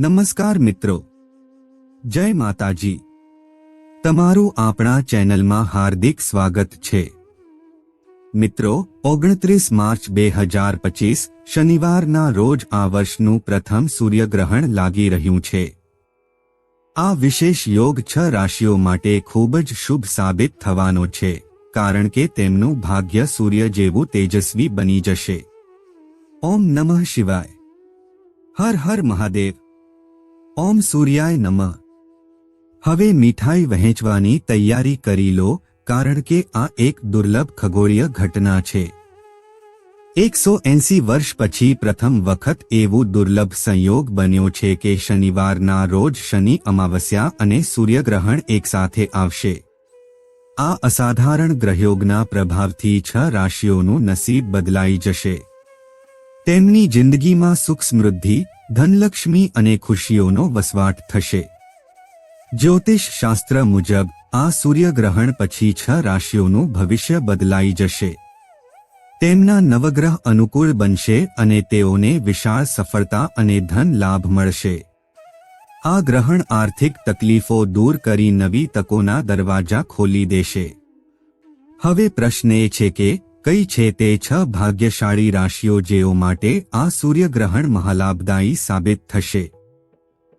નમસ્કાર મિત્રો. જય માતાજી. તમારું આપણા ચેનલમાં હાર્દિક સ્વાગત છે. મિત્રો, ઓગણત્રીસ માર્ચ બે હજાર પચીસ, શનિવારના રોજ આ વર્ષનું પ્રથમ સૂર્યગ્રહણ લાગી રહ્યું છે. આ વિશેષ યોગ છ રાશિઓ માટે ખૂબ જ શુભ સાબિત થવાનો છે, કારણ કે તેમનું ભાગ્ય સૂર્ય જેવું તેજસ્વી બની જશે. ઓમ નમઃ શિવાય. હર હર મહાદેવ. ઓમ સૂર્યાય નમઃ. હવે મીઠાઈ વહેંચવાની તૈયારી કરી લો, કારણ કે આ એક દુર્લભ ખગોળીય ઘટના છે. એકસો એંસી વર્ષ પછી પ્રથમ વખત એવું દુર્લભ સંયોગ બન્યો છે કે શનિવારના રોજ શનિ અમાવસ્યા અને સૂર્યગ્રહણ એકસાથે આવશે. આ અસાધારણ ગ્રહયોગના પ્રભાવથી છ રાશિઓનું નસીબ બદલાઈ જશે. તેમની જિંદગીમાં સુખ સમૃદ્ધિ ધનલક્ષ્મી અને ખુશીઓનો વસવાટ થશે. જ્યોતિષ શાસ્ત્ર મુજબ આ સૂર્યગ્રહણ પછી છ રાશિઓનું ભવિષ્ય બદલાઈ જશે. તેમના નવગ્રહ અનુકૂળ બનશે અને તેઓને વિશાળ સફળતા અને ધન લાભ મળશે. આ ગ્રહણ આર્થિક તકલીફો દૂર કરી નવી તકોના દરવાજા ખોલી દેશે. હવે પ્રશ્ન એ છે કે કઈ છે તે છ ભાગ્યશાળી રાશિઓ જેઓ માટે આ સૂર્યગ્રહણ મહાલાભદાયી સાબિત થશે?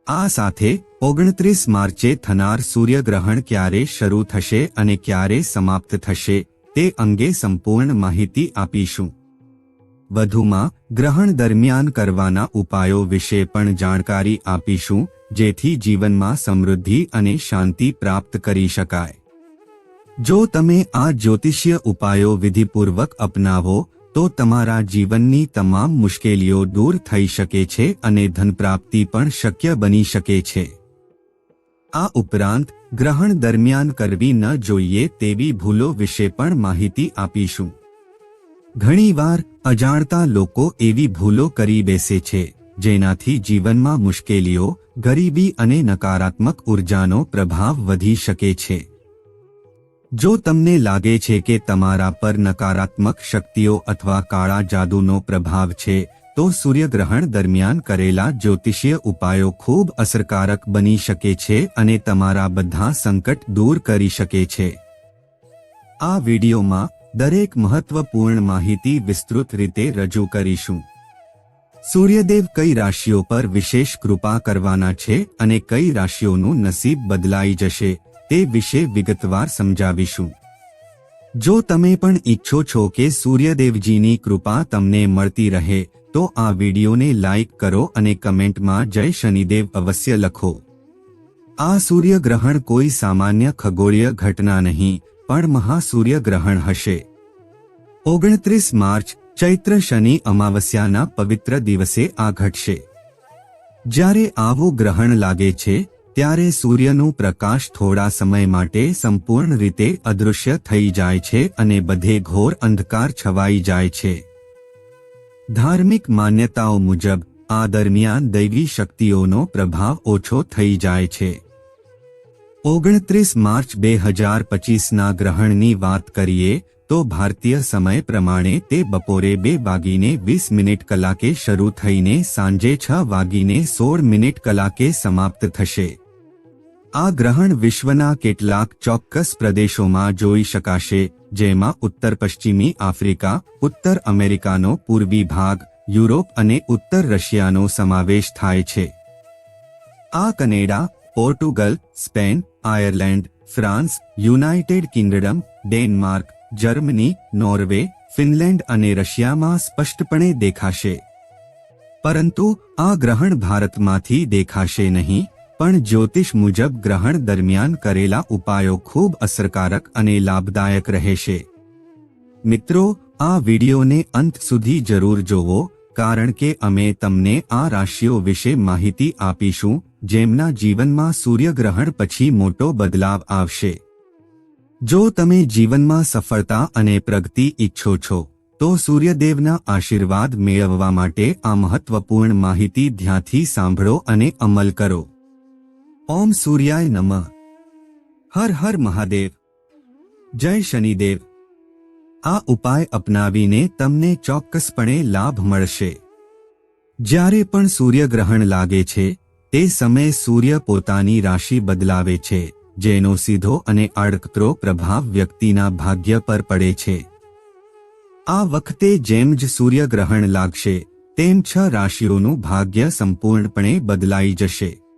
આ સાથે ઓગણત્રીસ માર્ચે થનાર સૂર્યગ્રહણ ક્યારે શરૂ થશે અને ક્યારે સમાપ્ત થશે તે અંગે સંપૂર્ણ માહિતી આપીશું. વધુમાં ગ્રહણ દરમિયાન કરવાના ઉપાયો વિશે પણ જાણકારી આપીશું, જેથી જીવનમાં સમૃદ્ધિ અને શાંતિ પ્રાપ્ત કરી શકાય. જો તમે આ જ્યોતિષીય ઉપાયો વિધિપૂર્વક અપનાવો, તો તમારા જીવનની તમામ મુશ્કેલીઓ દૂર થઈ શકે છે અને ધનપ્રાપ્તિ પણ શક્ય બની શકે છે. આ ઉપરાંત, ગ્રહણ દરમિયાન કરવી ન જોઈએ તેવી ભૂલો વિશે પણ માહિતી આપીશું. ઘણીવાર, અજાણતા લોકો એવી ભૂલો કરી બેસે છે, જેનાથી જીવનમાં મુશ્કેલીઓ, ગરીબી અને નકારાત્મક ઉર્જાનો પ્રભાવ વધી શકે છે. જો તમને લાગે છે કે તમારા પર નકારાત્મક શક્તિઓ અથવા કાળા જાદુનો પ્રભાવ છે, તો સૂર્યગ્રહણ દરમિયાન કરેલા જ્યોતિષીય ઉપાયો ખૂબ અસરકારક બની શકે છે અને તમારા બધા સંકટ દૂર કરી શકે છે. આ વિડીયોમાં દરેક મહત્વપૂર્ણ માહિતી વિસ્તૃત રીતે રજૂ કરીશું. સૂર્યદેવ કઈ રાશિઓ પર વિશેષ કૃપા કરવાના છે અને કઈ રાશિઓનું નસીબ બદલાઈ જશે? તે વિશે વિગતવાર સમજાવીશું. જો તમે પણ ઈચ્છો છો કે સૂર્યદેવજીની કૃપા તમને મળતી રહે, તો આ વિડીયોને લાઇક કરો અને કમેન્ટમાં જય શનિદેવ અવશ્ય લખો. આ સૂર્યગ્રહણ કોઈ સામાન્ય ખગોળીય ઘટના નહીં, પણ મહાસૂર્યગ્રહણ હશે. ઓગણત્રીસ માર્ચ, ચૈત્ર શનિ અમાવસ્યાના પવિત્ર દિવસે આ ઘટશે. જ્યારે આવું ગ્રહણ લાગે છે ત્યારે સૂર્યનું પ્રકાશ થોડા સમય માટે સંપૂર્ણ રીતે અદૃશ્ય થઈ જાય છે અને બધે ઘોર અંધકાર છવાઈ જાય છે. ધાર્મિક માન્યતાઓ મુજબ, આ દરમિયાન દૈવી શક્તિઓનો પ્રભાવ ઓછો થઈ જાય છે. ઓગણત્રીસ માર્ચ બે હજાર પચીસના ગ્રહણની વાત કરીએ, તો ભારતીય સમય પ્રમાણે તે બપોરે બે વાગીને વીસ મિનિટ કલાકે શરૂ થઈને સાંજે છ વાગીને સોળ મિનિટ કલાકે સમાપ્ત થશે. આ ગ્રહણ વિશ્વના કેટલાક ચોક્કસ પ્રદેશોમાં જોઈ શકાશે, જેમાં ઉત્તર પશ્ચિમી આફ્રિકા, ઉત્તર અમેરિકાનો પૂર્વી ભાગ, યુરોપ અને ઉત્તર રશિયાનો સમાવેશ થાય છે. આ Canada, Portugal, Spain, Ireland, France, United Kingdom, Denmark, Germany, Norway, Finland અને રશિયામાં સ્પષ્ટપણે દેખાશે. પરંતુ આ ગ્રહણ ભારતમાંથી દેખાશે નહીં. પણ જ્યોતિષ મુજબ ગ્રહણ દરમિયાન કરેલા ઉપાયો ખૂબ અસરકારક અને લાભદાયક રહેશે. મિત્રો, આ વિડીયોને અંત સુધી જરૂર જોવો, કારણ કે અમે તમને આ રાશિઓ વિશે માહિતી આપીશું, જેમના જીવનમાં સૂર્યગ્રહણ પછી મોટો બદલાવ આવશે. જો તમે જીવનમાં સફળતા અને પ્રગતિ ઈચ્છો છો, તો સૂર્યદેવના આશીર્વાદ મેળવવા માટે આ મહત્વપૂર્ણ માહિતી ધ્યાનથી સાંભળો અને અમલ કરો. ઓમ સૂર્યાય નમઃ. હર હર મહાદેવ. જય શનિદેવ. આ ઉપાય અપનાવીને તમને ચોક્કસપણે લાભ મળશે. જ્યારે પણ સૂર્યગ્રહણ લાગે છે, તે સમયે સૂર્ય પોતાની રાશિ બદલાવે છે, જેનો સીધો અને અડકતરો પ્રભાવ વ્યક્તિના ભાગ્ય પર પડે છે. આ વખતે જેમ જ સૂર્યગ્રહણ લાગશે, તેમ છ રાશિઓનું ભાગ્ય સંપૂર્ણપણે બદલાઈ જશે.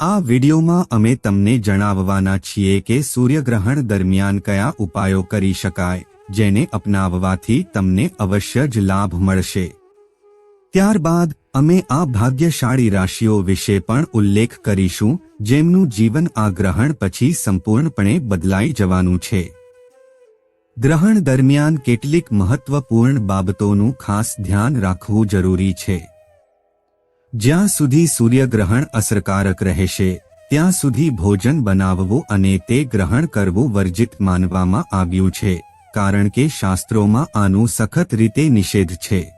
આ વિડિયોમાં અમે તમને જણાવવાના છીએ કે સૂર્યગ્રહણ દરમિયાન કયા ઉપાયો કરી શકાય, જેને અપનાવવાથી તમને અવશ્ય જ લાભ મળશે. ત્યારબાદ, અમે આ ભાગ્યશાળી રાશિઓ વિશે પણ ઉલ્લેખ કરીશું, જેમનું જીવન આ ગ્રહણ પછી સંપૂર્ણપણે બદલાઈ જવાનું છે. ગ્રહણ દરમિયાન કેટલીક મહત્વપૂર્ણ બાબતોનું ખાસ ધ્યાન રાખવું જરૂરી છે. જ્યાં સુધી સૂર્યગ્રહણ અસરકારક રહેશે, ત્યાં સુધી ભોજન બનાવવું અને તે ગ્રહણ કરવું વર્જિત માનવામાં આવ્યું છે, કારણ કે શાસ્ત્રોમાં આનું સખત રીતે નિષેધ છે.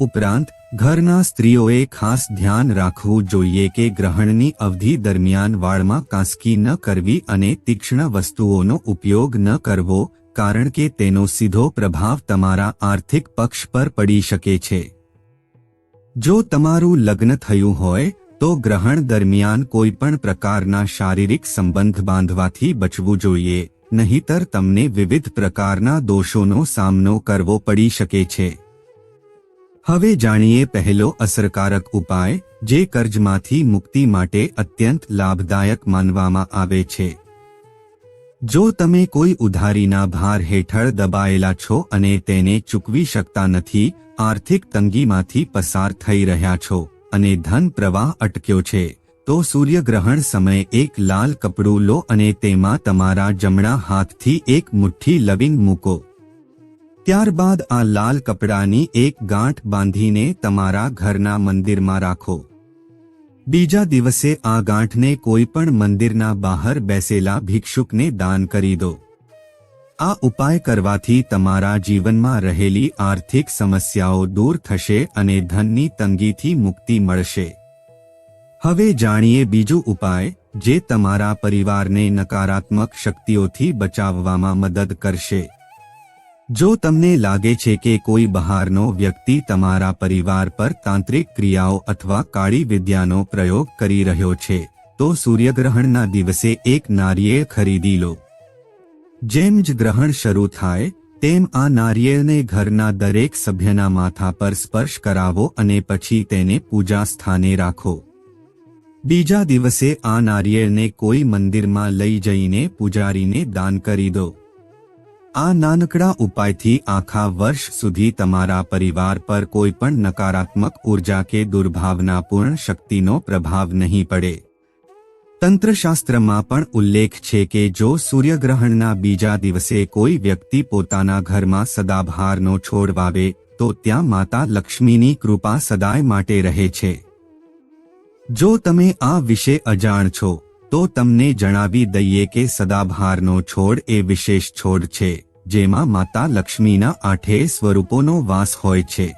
ઉપરાંત, ઘરના સ્ત્રીઓએ ખાસ ધ્યાન રાખવું જોઈએ કે ગ્રહણની અવધિ દરમિયાન વાળમાં કાંસકી ન કરવી અને તીક્ષ્ણ વસ્તુઓનો ઉપયોગ ન કરવો, કારણ કે તેનો સીધો પ્રભાવ તમારા આર્થિક પક્ષ પર પડી શકે છે. જો તમારું લગ્ન થયું હોય, તો ગ્રહણ દરમિયાન કોઈ પણ પ્રકારના શારીરિક સંબંધ બાંધવાથી બચવું જોઈએ, નહીતર તમને વિવિધ પ્રકારના દોષોનો સામનો કરવો પડી શકે છે. હવે જાણીએ પહેલો અસરકારક ઉપાય, જે કર્જમાંથી મુક્તિ માટે અત્યંત લાભદાયક માનવામાં આવે છે. જો તમે કોઈ ઉધારીના ભાર હેઠળ દબાયેલા છો અને તેને ચૂકવી શકતા નથી, આર્થિક તંગીમાંથી પસાર થઈ રહ્યા છો અને ધન પ્રવાહ અટક્યો છે, તો સૂર્યગ્રહણ સમયે એક લાલ કપડું લો અને તેમાં તમારા જમણા હાથથી એક મુઠ્ઠી લવિંગ મૂકો. ત્યારબાદ આ લાલ કપડાની એક ગાંઠ બાંધીને તમારા ઘરના મંદિરમાં રાખો. બીજા દિવસે આ ગાંઠને કોઈ પણ મંદિરના બહાર બેસેલા ભિક્ષુકને દાન કરી દો. આ ઉપાય કરવાથી તમારા જીવનમાં રહેલી આર્થિક સમસ્યાઓ દૂર થશે અને ધનની તંગીથી મુક્તિ મળશે. હવે જાણીએ બીજો ઉપાય, જે તમારા પરિવારને નકારાત્મક શક્તિઓથી બચાવવામાં મદદ કરશે. જો તમને લાગે છે કે કોઈ બહારનો વ્યક્તિ તમારા પરિવાર પર તાંત્રિક ક્રિયાઓ અથવા કાળી વિદ્યાનો પ્રયોગ કરી રહ્યો છે, તો સૂર્યગ્રહણના દિવસે એક નારિયેળ ખરીદી લો. જેમ જ ગ્રહણ શરૂ થાય, તેમ આ નારિયેળને ઘરના દરેક સભ્યના માથા પર સ્પર્શ કરાવો અને પછી તેને પૂજા સ્થાને રાખો. બીજા દિવસે આ નારિયેળને કોઈ મંદિરમાં લઈ જઈને પૂજારીને દાન કરી દો. આ નાનકડા ઉપાયથી આખા વર્ષ સુધી તમારા પરિવાર પર કોઈ પણ નકારાત્મક ઊર્જા કે દુર્ભાવનાપૂર્ણ શક્તિનો પ્રભાવ નહીં પડે. તંત્રશાસ્ત્રમાં પણ ઉલ્લેખ છે કે જો સૂર્યગ્રહણના બીજા દિવસે કોઈ વ્યક્તિ પોતાના ઘરમાં સદાભારનો છોડ વાવે, તો ત્યાં માતા લક્ષ્મીની કૃપા સદાય માટે રહે છે. જો તમે આ વિશે અજાણ છો, તો તમને જણાવી દઈએ કે સદાભારનો છોડ એ વિશેષ છોડ છે. જેમાં માતા લક્ષ્મીના આઠે સ્વરૂપોનો વાસ હોય છે.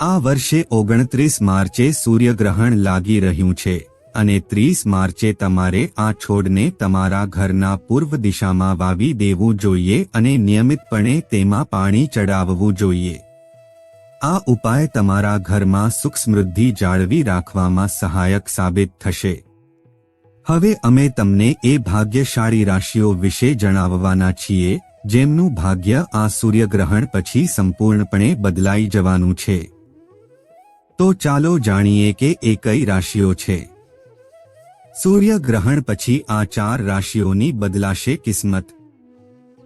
આ વર્ષે ઓગણત્રીસ માર્ચે સૂર્યગ્રહણ લાગી રહ્યું છે અને ત્રીસ માર્ચે તમારે આ છોડને તમારા ઘરના પૂર્વ દિશામાં વાવી દેવું જોઈએ અને નિયમિતપણે તેમાં પાણી ચડાવવું જોઈએ. આ ઉપાય તમારા ઘરમાં સુખ સમૃદ્ધિ જાળવી રાખવામાં સહાયક સાબિત થશે. હવે અમે તમને એ ભાગ્યશાળી રાશિઓ વિશે જણાવવાના છીએ જેમનું ભાગ્ય આ સૂર્યગ્રહણ પછી સંપૂર્ણપણે બદલાઈ જવાનું છે. તો ચાલો જાણીએ કે એ કઈ રાશિઓ છે. સૂર્યગ્રહણ પછી આ ચાર રાશિઓની બદલાશે કિસ્મત.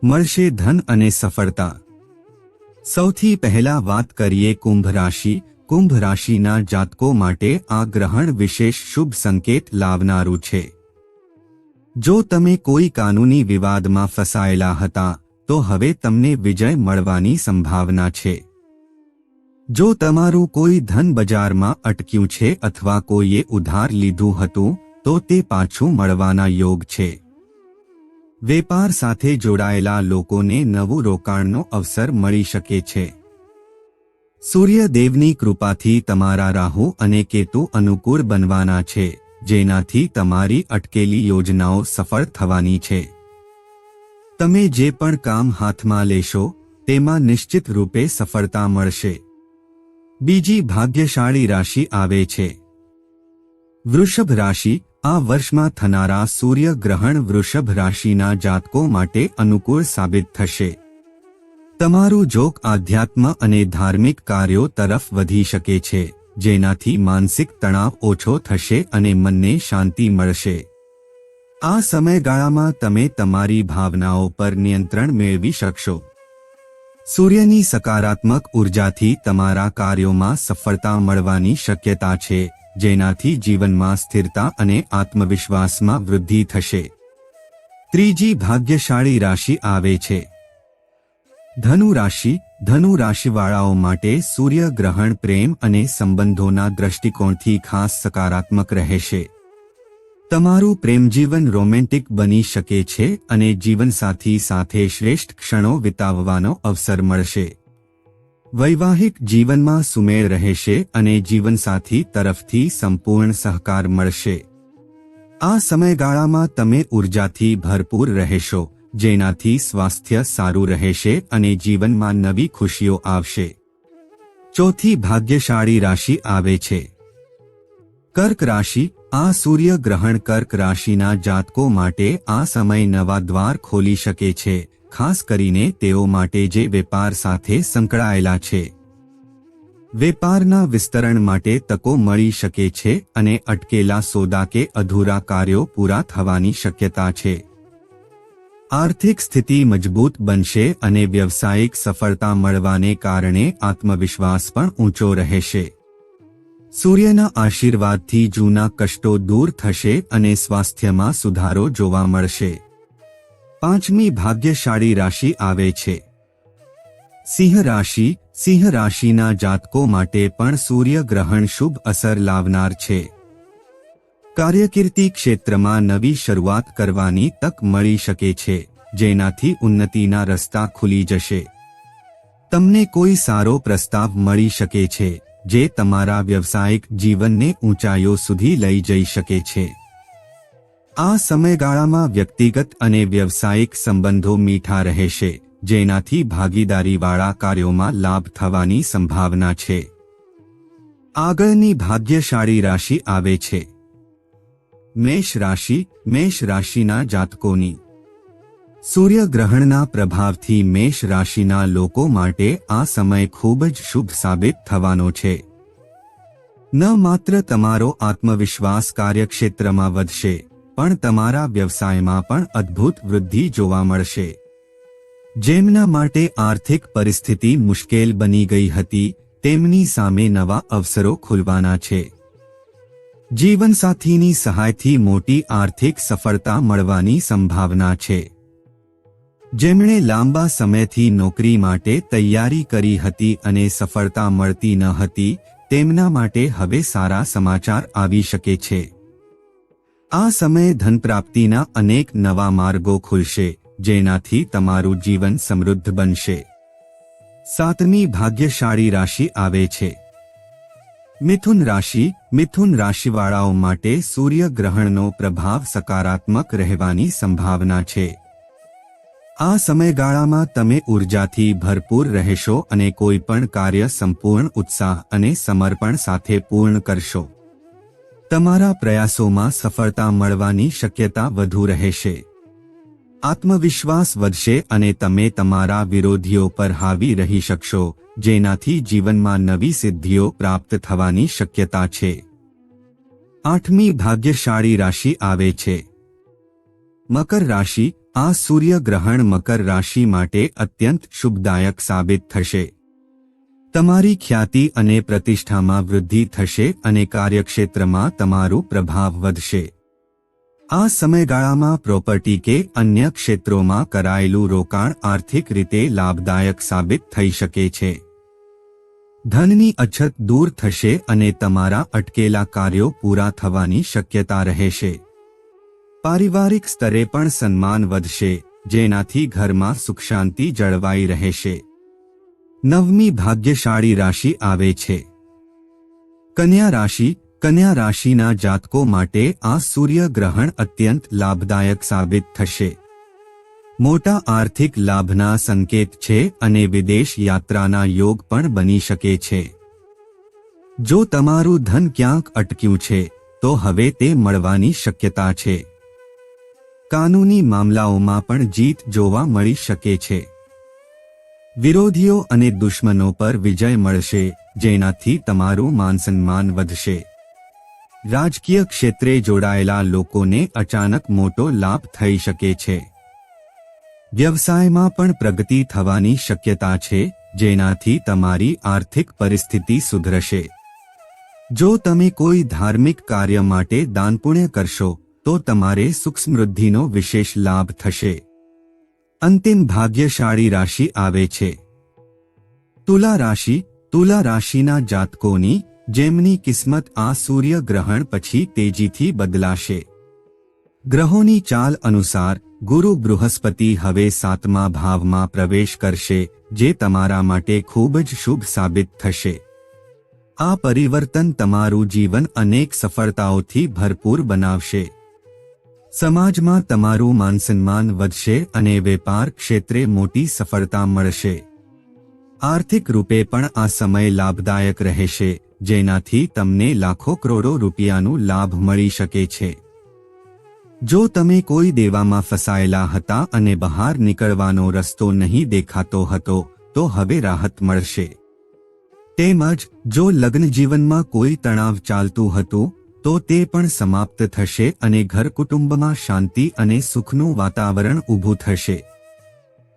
મળશે ધન અને સફળતા. સૌથી પહેલા વાત કરીએ કુંભ રાશિ. કુંભ રાશિના જાતકો માટે આ ગ્રહણ વિશેષ શુભ સંકેત લાવનારું છે. જો તમે કોઈ કાનૂની વિવાદમાં ફસાયેલા હતા તો હવે તમને વિજય મળવાની સંભાવના છે. જો તમારું કોઈ ધન બજારમાં અટક્યું છે અથવા કોઈએ ઉધાર લીધું હતું, તો તે પાછું મળવાના યોગ છે. વેપાર સાથે જોડાયેલા લોકોને નવું રોકાણનો અવસર મળી શકે છે. સૂર્યદેવની કૃપાથી તમારા રાહુ અને કેતુ અનુકૂળ બનવાના છે, જેનાથી તમારી અટકેલી યોજનાઓ સફળ થવાની છે. તમે જે પણ કામ હાથમાં લેશો, તેમાં નિશ્ચિત રૂપે સફળતા મળશે. બીજી ભાગ્યશાળી રાશિ આવે છે. વૃષભ રાશિ, આ વર્ષમાં થનારા સૂર્યગ્રહણ વૃષભ રાશિના જાતકો માટે અનુકૂળ સાબિત થશે. તમારું જોક આધ્યાત્મ અને ધાર્મિક કાર્યો તરફ વધી શકે છે, જેનાથી માનસિક તણાવ ઓછો થશે અને મનને શાંતિ મળશે. આ સમયગાળામાં તમે તમારી ભાવનાઓ પર નિયંત્રણ મેળવી શકશો. સૂર્યની સકારાત્મક ઉર્જાથી તમારા કાર્યોમાં સફળતા મળવાની શક્યતા છે, જેનાથી જીવનમાં સ્થિરતા અને આત્મવિશ્વાસમાં વૃદ્ધિ થશે. ત્રીજી ભાગ્યશાળી રાશિ આવે છે. ધનુ રાશિ, ધનુ રાશિવાળાઓ માટે સૂર્યગ્રહણ પ્રેમ અને સંબંધોના દ્રષ્ટિકોણથી ખાસ સકારાત્મક રહેશે. તમારું પ્રેમજીવન રોમેન્ટિક બની શકે છે અને જીવનસાથી સાથે શ્રેષ્ઠ ક્ષણો વિતાવવાનો અવસર મળશે. વૈવાહિક જીવનમાં સુમેળ રહેશે અને જીવનસાથી તરફથી સંપૂર્ણ સહકાર મળશે. આ સમયગાળામાં તમે ઉર્જાથી ભરપૂર રહેશો, જેનાથી સ્વાસ્થ્ય સારું રહેશે અને જીવનમાં નવી ખુશીઓ આવશે. ચોથી ભાગ્યશાળી રાશિ આવે છે. કર્ક રાશિ આ સૂર્યગ્રહણ કર્ક રાશિના જાતકો માટે આ સમય નવા દ્વાર ખોલી શકે છે, ખાસ કરીને તેઓ માટે જે વેપાર સાથે સંકળાયેલા છે. વેપારના વિસ્તરણ માટે તકો મળી શકે છે અને અટકેલા સોદા કે અધૂરા કાર્યો પૂરા થવાની શક્યતા છે. આર્થિક સ્થિતિ મજબૂત બનશે અને વ્યવસાયિક સફળતા મળવાને કારણે આત્મવિશ્વાસ પણ ઊંચો રહેશે. સૂર્યના આશીર્વાદથી જૂના કષ્ટો દૂર થશે અને સ્વાસ્થ્યમાં સુધારો જોવા મળશે. પાંચમી ભાગ્યશાળી રાશિ આવે છે. સિંહ રાશિ, સિંહ રાશિના જાતકો માટે પણ સૂર્યગ્રહણ શુભ અસર લાવનાર છે. કાર્યકીર્તિ ક્ષેત્રમાં નવી શરૂઆત કરવાની તક મળી શકે છે, જેનાથી ઉન્નતિના રસ્તા ખુલી જશે. તમને કોઈ સારો પ્રસ્તાવ મળી શકે છે. જે તમારા વ્યવસાયિક જીવનને ઊંચાઈઓ સુધી લઈ જઈ શકે છે. આ સમયગાળામાં વ્યક્તિગત અને વ્યવસાયિક સંબંધો મીઠા રહેશે, જેનાથી ભાગીદારીવાળા કાર્યોમાં લાભ થવાની સંભાવના છે. આગળની ભાગ્યશાળી રાશિ આવે છે. મેષ રાશિ મેષ રાશિના જાતકોની સૂર્યગ્રહણના પ્રભાવથી મેષ રાશિના લોકો માટે આ સમય ખૂબ જ શુભ સાબિત થવાનો છે. ન માત્ર તમારો આત્મવિશ્વાસ કાર્યક્ષેત્રમાં વધશે, પણ તમારા વ્યવસાયમાં પણ અદ્ભુત વૃદ્ધિ જોવા મળશે. જેમના માટે આર્થિક પરિસ્થિતિ મુશ્કેલ બની ગઈ હતી, તેમની સામે નવા અવસરો ખુલવાના છે. જીવનસાથીની સહાયથી મોટી આર્થિક સફળતા મળવાની સંભાવના છે. જેમણે લાંબા સમયથી નોકરી માટે તૈયારી કરી હતી અને સફળતા મળતી ન હતી, તેમના માટે હવે સારા સમાચાર આવી શકે છે. આ સમયે ધન પ્રાપ્તિના અનેક નવા માર્ગો ખુલશે, જેનાથી તમારું જીવન સમૃદ્ધ બનશે. સાતમી ભાગ્યશાળી રાશિ આવે છે. મિથુન રાશિ, મિથુન રાશિવાળાઓ માટે સૂર્યગ્રહણનો પ્રભાવ સકારાત્મક રહેવાની સંભાવના છે. આ સમયગાળામાં તમે ઉર્જાથી ભરપૂર રહેશો અને કોઈ પણ કાર્ય સંપૂર્ણ ઉત્સાહ અને સમર્પણ સાથે પૂર્ણ કરશો. તમારા પ્રયાસોમાં સફળતા મળવાની શક્યતા વધુ રહેશે. આત્મવિશ્વાસ વધશે અને તમે તમારા વિરોધીઓ પર હાવી રહી શકશો, જેનાથી જીવનમાં નવી સિદ્ધિઓ પ્રાપ્ત થવાની શક્યતા છે. આઠમી ભાગ્યશાળી રાશિ આવે છે. મકર રાશિ આ સૂર્યગ્રહણ મકર રાશિ માટે અત્યંત શુભદાયક સાબિત થશે. તમારી ખ્યાતિ અને પ્રતિષ્ઠામાં વૃદ્ધિ થશે અને કાર્યક્ષેત્રમાં તમારું પ્રભાવ વધશે. આ સમયગાળામાં પ્રોપર્ટી કે અન્ય ક્ષેત્રોમાં કરાયેલું રોકાણ આર્થિક રીતે લાભદાયક સાબિત થઈ શકે છે. ધનની અછત દૂર થશે અને તમારા અટકેલા કાર્યો પૂરા થવાની શક્યતા રહેશે. પારિવારિક સ્તરે પણ સન્માન વધશે, જેનાથી ઘરમાં સુખ શાંતિ જળવાઈ રહેશે. નવમી ભાગ્યશાળી રાશિ આવે છે. કન્યા રાશિ, કન્યા રાશિના જાતકો માટે આ સૂર્યગ્રહણ અત્યંત લાભદાયક સાબિત થશે. મોટા આર્થિક લાભના સંકેત છે અને વિદેશ યાત્રાના યોગ પણ બની શકે છે. જો તમારું ધન ક્યાંક અટક્યું છે, તો હવે તે મળવાની શક્યતા છે. કાનૂની મામલાઓમાં પણ જીત જોવા મળી શકે છે. વિરોધીઓ અને દુશ્મનો પર વિજય મળશે, જેનાથી તમારું માનસન્માન વધશે. રાજકીય ક્ષેત્રે જોડાયેલા લોકોને અચાનક મોટો લાભ થઈ શકે છે. વ્યવસાયમાં પણ પ્રગતિ થવાની શક્યતા છે, જેનાથી તમારી આર્થિક પરિસ્થિતિ સુધરશે. જો તમે કોઈ ધાર્મિક કાર્ય માટે દાનપુણ્ય કરશો તો તમારે સુખ સમૃદ્ધિનો વિશેષ લાભ થશે. અંતિમ ભાગ્યશાળી રાશિ આવે છે. તુલા રાશિ, તુલા રાશિના જાતકોની જેમની કિસ્મત આ સૂર્ય ગ્રહણ પછી તેજીથી બદલાશે. ગ્રહોની ચાલ અનુસાર ગુરુ બૃહસ્પતિ હવે સાતમા ભાવમાં પ્રવેશ કરશે, જે તમારા માટે ખૂબ જ શુભ સાબિત થશે. આ પરિવર્તન તમારું જીવન અનેક સફળતાઓથી ભરપૂર બનાવશે. સમાજમાં તમારું માનસન્માન વધશે અને વેપાર ક્ષેત્રે મોટી સફળતા મળશે. આર્થિક રૂપે પણ આ સમય લાભદાયક રહેશે, જેનાથી તમને લાખો કરોડો રૂપિયાનું લાભ મળી શકે છે. જો તમે કોઈ દેવામાં ફસાયેલા હતા અને બહાર નીકળવાનો રસ્તો નહીં દેખાતો હતો, તો હવે રાહત મળશે. તેમજ, જો લગ્ન જીવનમાં કોઈ તણાવ ચાલતું હતું તો તે પણ સમાપ્ત થશે અને ઘર કુટુંબમાં શાંતિ અને સુખનું વાતાવરણ ઊભું થશે.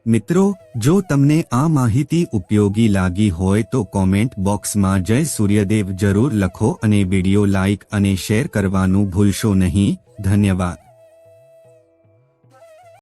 મિત્રો, જો તમને આ માહિતી ઉપયોગી લાગી હોય તો કોમેન્ટ બોક્સમાં જય સૂર્યદેવ જરૂર લખો અને વિડિયો લાઇક અને શેર કરવાનું ભૂલશો નહીં. ધન્યવાદ.